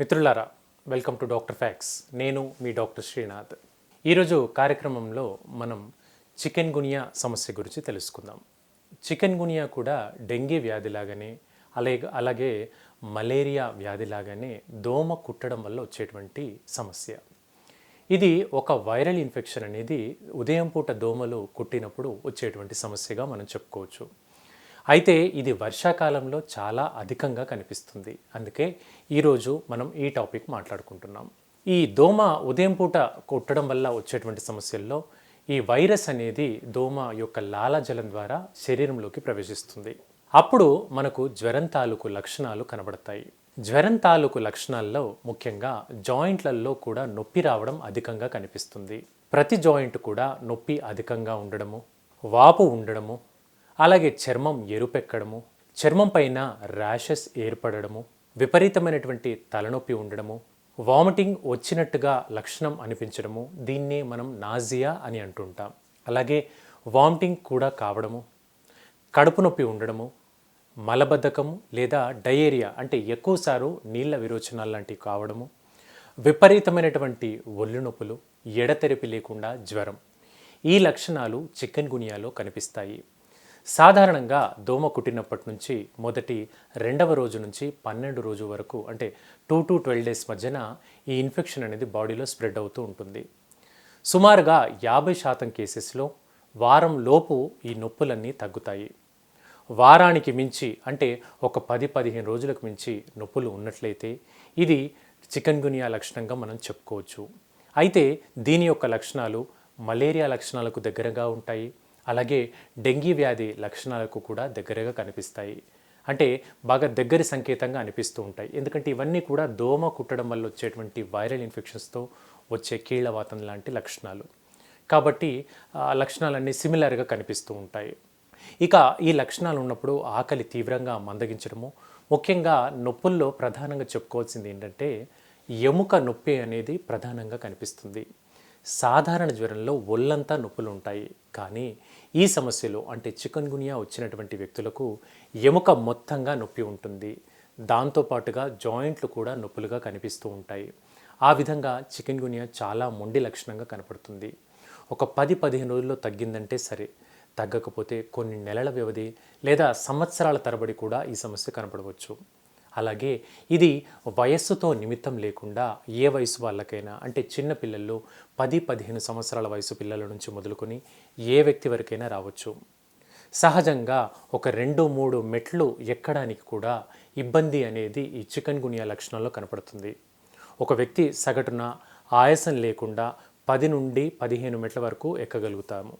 మిత్రులారా welcome to doctor fax. నేను మీ doctor Srinath. ఈరోజు కార్యక్రమంలో మనం చికెన్ గునియా సమస్య గురించి తెలుసుకుందాం. చికెన్ గునియా కూడా డెంగీ వ్యాధిలాగానే అలాగే అలాగే మలేరియా వ్యాధిలాగానే దోమ కుట్టడం వల్ల వచ్చేటువంటి సమస్య. ఇది ఒక వైరల్ ఇన్ఫెక్షన్ అనేది ఉదయం పూట దోమలు కుట్టినప్పుడు వచ్చేటువంటి సమస్యగా మనం చెప్పుకోవచ్చు. అయితే ఇది వర్షాకాలంలో చాలా అధికంగా కనిపిస్తుంది. అందుకే ఈరోజు మనం ఈ టాపిక్ మాట్లాడుకుంటున్నాం. ఈ దోమ ఉదయం పూట కుట్టడం వల్ల వచ్చేటువంటి సమస్యల్లో ఈ వైరస్ అనేది దోమ యొక్క లాలాజలం ద్వారా శరీరంలోకి ప్రవేశిస్తుంది. అప్పుడు మనకు జ్వరం తాలూకు లక్షణాలు కనబడతాయి. జ్వరం తాలూకు లక్షణాల్లో ముఖ్యంగా జాయింట్లలో కూడా నొప్పి రావడం అధికంగా కనిపిస్తుంది. ప్రతి జాయింట్ కూడా నొప్పి అధికంగా ఉండడము వాపు ఉండడము అలాగే చర్మం ఎరుపెక్కడము చర్మం పైన ర్యాషెస్ ఏర్పడడము విపరీతమైనటువంటి తలనొప్పి ఉండడము వామిటింగ్ వచ్చినట్టుగా లక్షణం అనిపించడము దీన్నే మనం నాజియా అని అంటుంటాం. అలాగే వామిటింగ్ కూడా కావడము కడుపు నొప్పి ఉండడము మలబద్ధకము లేదా డయేరియా అంటే ఎక్కువసారు నీళ్ళ విరోచనాలు లాంటివి కావడము విపరీతమైనటువంటి ఒళ్ళు నొప్పులు ఎడతెరిపి లేకుండా జ్వరం. ఈ లక్షణాలు చికెన్ గునియాలో కనిపిస్తాయి. సాధారణంగా దోమ కుట్టినప్పటి నుంచి మొదటి రెండవ రోజు నుంచి పన్నెండు రోజు వరకు అంటే టూ టు ట్వెల్వ్ డేస్ మధ్యన ఈ ఇన్ఫెక్షన్ అనేది బాడీలో స్ప్రెడ్ అవుతూ ఉంటుంది. సుమారుగా యాభై శాతం కేసెస్లో వారం లోపు ఈ నొప్పులన్నీ తగ్గుతాయి. వారానికి మించి అంటే ఒక పది పదిహేను రోజులకు మించి నొప్పులు ఉన్నట్లయితే ఇది చికెన్ గునియా లక్షణంగా మనం చెప్పుకోవచ్చు. అయితే దీని యొక్క లక్షణాలు మలేరియా లక్షణాలకు దగ్గరగా ఉంటాయి. అలాగే డెంగీ వ్యాధి లక్షణాలకు కూడా దగ్గరగా కనిపిస్తాయి. అంటే బాగా దగ్గరి సంకేతంగా అనిపిస్తూ ఉంటాయి. ఎందుకంటే ఇవన్నీ కూడా దోమ కుట్టడం వల్ల వచ్చేటువంటి వైరల్ ఇన్ఫెక్షన్స్తో వచ్చే కీళ్ళవాతం లాంటి లక్షణాలు. కాబట్టి ఆ లక్షణాలన్నీ సిమిలర్గా కనిపిస్తూ ఉంటాయి. ఇక ఈ లక్షణాలు ఉన్నప్పుడు ఆకలి తీవ్రంగా మందగించడము ముఖ్యంగా నొప్పుల్లో ప్రధానంగా చెప్పుకోవాల్సింది ఏంటంటే ఎముక నొప్పి అనేది ప్రధానంగా కనిపిస్తుంది. సాధారణ జ్వరంలో ఒళ్ళంతా నొప్పులు ఉంటాయి. కానీ ఈ సమస్యలో అంటే చికెన్ గునియా వచ్చినటువంటి వ్యక్తులకు ఎముక మొత్తంగా నొప్పి ఉంటుంది. దాంతోపాటుగా జాయింట్లు కూడా నొప్పులుగా కనిపిస్తూ ఉంటాయి. ఆ విధంగా చికెన్ గునియా చాలా మొండి లక్షణంగా కనపడుతుంది. ఒక పది పదిహేను రోజుల్లో తగ్గిందంటే సరే తగ్గకపోతే కొన్ని నెలల వ్యవధి లేదా సంవత్సరాల తరబడి కూడా ఈ సమస్య కనపడవచ్చు. అలాగే ఇది వయస్సుతో నిమిత్తం లేకుండా ఏ వయసు వాళ్ళకైనా అంటే చిన్న పిల్లల్లో పది పదిహేను సంవత్సరాల వయసు పిల్లల నుంచి మొదలుకొని ఏ వ్యక్తి వరకైనా రావచ్చు. సహజంగా ఒక రెండు మూడు మెట్లు ఎక్కడానికి కూడా ఇబ్బంది అనేది ఈ చికెన్ గునియా లక్షణంలో కనపడుతుంది. ఒక వ్యక్తి సగటున ఆయాసం లేకుండా పది నుండి పదిహేను మెట్ల వరకు ఎక్కగలుగుతాము.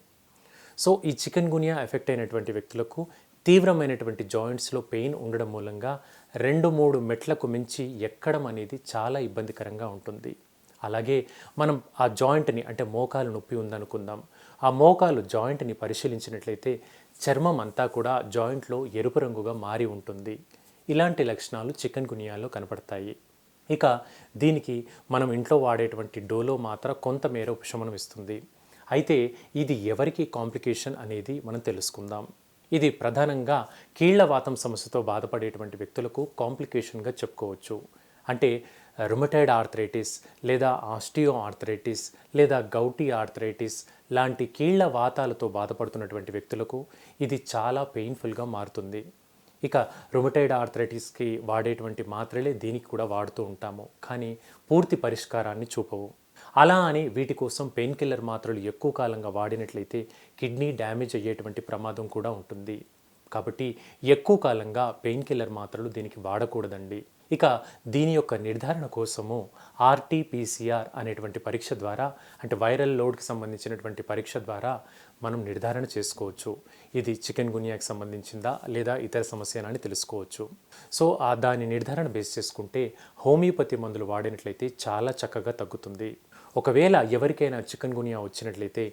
సో ఈ చికెన్ గునియా ఎఫెక్ట్ అయినటువంటి వ్యక్తులకు తీవ్రమైనటువంటి జాయింట్స్లో పెయిన్ ఉండడం మూలంగా రెండు మూడు మెట్లకు మించి ఎక్కడం అనేది చాలా ఇబ్బందికరంగా ఉంటుంది. అలాగే మనం ఆ జాయింట్ని అంటే మోకాలు నొప్పి ఉందనుకుందాం. ఆ మోకాలు జాయింట్ని పరిశీలించినట్లయితే చర్మం అంతా కూడా జాయింట్లో ఎరుపు రంగుగా మారి ఉంటుంది. ఇలాంటి లక్షణాలు చికెన్ గునియాలో కనపడతాయి. ఇక దీనికి మనం ఇంట్లో వాడేటువంటి డోలో మాత్ర కొంతమేర ఉపశమనం ఇస్తుంది. అయితే ఇది ఎవరికి కాంప్లికేషన్ అనేది మనం తెలుసుకుందాం. ఇది ప్రధానంగా కీళ్ళవాతం సమస్యతో బాధపడేటువంటి వ్యక్తులకు కాంప్లికేషన్గా చెప్పుకోవచ్చు. అంటే రుమటైడ్ ఆర్థరైటిస్ లేదా ఆస్టియో ఆర్థరైటిస్ లేదా గౌటీ ఆర్థరైటిస్ లాంటి కీళ్ళ వాతాలతో బాధపడుతున్నటువంటి వ్యక్తులకు ఇది చాలా పెయిన్ఫుల్గా మారుతుంది. ఇక రుమటైడ్ ఆర్థరైటిస్కి వాడేటువంటి మాత్రలే దీనికి కూడా వాడుతూ ఉంటాము. కానీ పూర్తి పరిష్కారాన్ని చూపవు. అలా అని వీటి కోసం పెయిన్ కిల్లర్ మాత్రలు ఎక్కువ కాలంగా వాడినట్లయితే కిడ్నీ డ్యామేజ్ అయ్యేటువంటి ప్రమాదం కూడా ఉంటుంది. కాబట్టి ఎక్కువ కాలంగా పెయిన్ కిల్లర్ మాత్రలు దీనికి వాడకూడదండి. ఇక దీని యొక్క నిర్ధారణ కోసము ఆర్టీపీసీఆర్ అనేటువంటి పరీక్ష ద్వారా అంటే వైరల్ లోడ్కి సంబంధించినటువంటి పరీక్ష ద్వారా మనం నిర్ధారణ చేసుకోవచ్చు. ఇది చికెన్ గునియాకి సంబంధించిందా లేదా ఇతర సమస్యనా అని తెలుసుకోవచ్చు. సో ఆ దాని నిర్ధారణ బేస్ చేసుకుంటే హోమియోపతి మందులు వాడినట్లయితే చాలా చక్కగా తగ్గుతుంది. ఒకవేళ ఎవరికైనా చికెన్ గునియా వచ్చినట్లయితే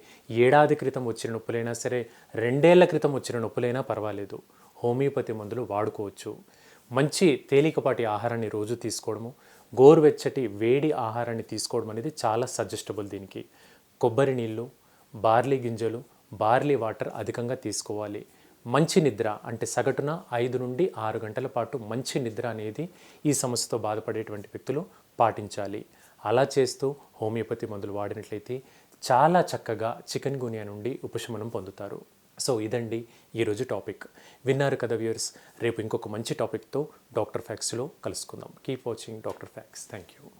ఏడాది క్రితం వచ్చిన నొప్పులైనా సరే రెండేళ్ళ క్రితం వచ్చిన నొప్పులైనా పర్వాలేదు. హోమియోపతి మందులు వాడుకోవచ్చు. మంచి తేలికపాటి ఆహారాన్ని రోజు తీసుకోవడము గోరువెచ్చటి వేడి ఆహారాన్ని తీసుకోవడం అనేది చాలా సజెస్టబుల్ దీనికి. కొబ్బరి నీళ్ళు బార్లీ గింజలు బార్లీ వాటర్ అధికంగా తీసుకోవాలి. మంచి నిద్ర అంటే సగటున ఐదు నుండి ఆరు గంటల పాటు మంచి నిద్ర అనేది ఈ సమస్యతో బాధపడేటువంటి వ్యక్తులు పాటించాలి. అలా చేస్తూ హోమియోపతి మందులు వాడినట్లయితే చాలా చక్కగా చికెన్ గునియా నుండి ఉపశమనం పొందుతారు. సో ఇదండి ఈరోజు టాపిక్. విన్నారు కదా వ్యూర్స్ రేపు ఇంకొక మంచి టాపిక్తో డాక్టర్ ఫ్యాక్స్లో కలుసుకుందాం. Keep watching doctor facts. Thank you